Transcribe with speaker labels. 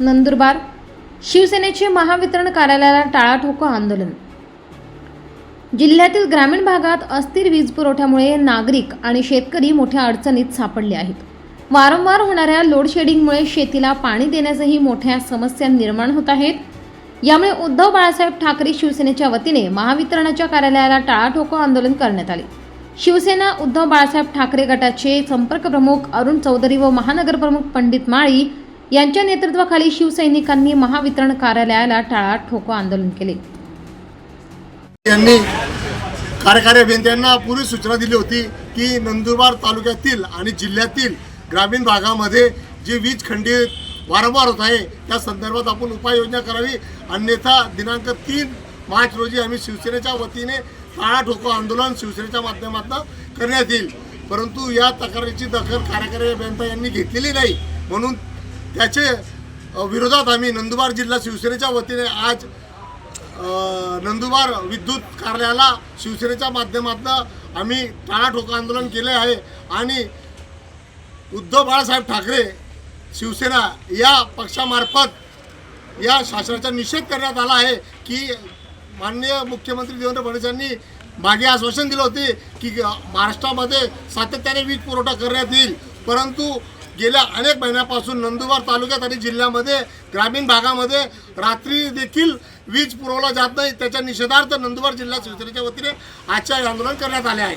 Speaker 1: नंदुरबार शिवसेनेचे महावितरण कार्यालयाला टाळाठोको आंदोलन. जिल्ह्यातील ग्रामीण भागात अस्थिर वीज पुरवठ्यामुळे नागरिक आणि शेतकरी मोठ्या अडचणीत सापडले आहेत. वारंवार होणाऱ्या लोडशेडिंगमुळे शेतीला पाणी देण्यासही मोठ्या समस्या निर्माण होत आहेत. यामुळे उद्धव बाळासाहेब ठाकरे शिवसेनेच्या वतीने महावितरणाच्या कार्यालयाला टाळाठोको आंदोलन करण्यात आले. शिवसेना उद्धव बाळासाहेब ठाकरे गटाचे संपर्क प्रमुख अरुण चौधरी व महानगरप्रमुख पंडित माळी यांच्या नेतृत्वाखाली शिवसैनिकांनी महावितरण कार्यालयाला टाळा ठोको आंदोलन केले.
Speaker 2: यांनी कार्यकारी अभियंत्यांना पूर्वी सूचना दिली होती की नंदुरबार तालुक्यातील आणि जिल्ह्यातील ग्रामीण भागामध्ये जी वीज खंडित वारंवार होत आहे त्या संदर्भात आपण उपाययोजना करावी. अन्यथा दिनांक तीन मार्च रोजी आम्ही शिवसेनेच्या वतीने टाळाठोको आंदोलन शिवसेनेच्या माध्यमातून करण्यात येईल. परंतु या तक्रारीची दखल कार्यकारी अभियंता यांनी घेतलेली नाही. म्हणून त्याचे विरोधात आम्ही नंदुरबार जिल्हा शिवसेनेच्या वतीने आज नंदुरबार विद्युत कार्यालयाला शिवसेनेच्या माध्यमातून आम्ही टाळाठोक आंदोलन केले आहे. आणि उद्धव बाळासाहेब ठाकरे शिवसेना या पक्षामार्फत या शासनाचा निषेध करण्यात आला आहे की माननीय मुख्यमंत्री देवेंद्र फडणवीस यांनी मागे आश्वासन दिलं होते की महाराष्ट्रामध्ये सातत्याने वीज पुरवठा करण्यात येईल. परंतु गेल्या अनेक महिन्यापासून नंदुरबार तालुक्यात आणि जिल्ह्यामध्ये ग्रामीण भागामध्ये रात्री देखील वीज पुरवला जात नाही. त्याच्या निषेधार्थ नंदुरबार जिल्हा शिवसेनेच्या वतीने आजच्या आंदोलन करण्यात आले आहे.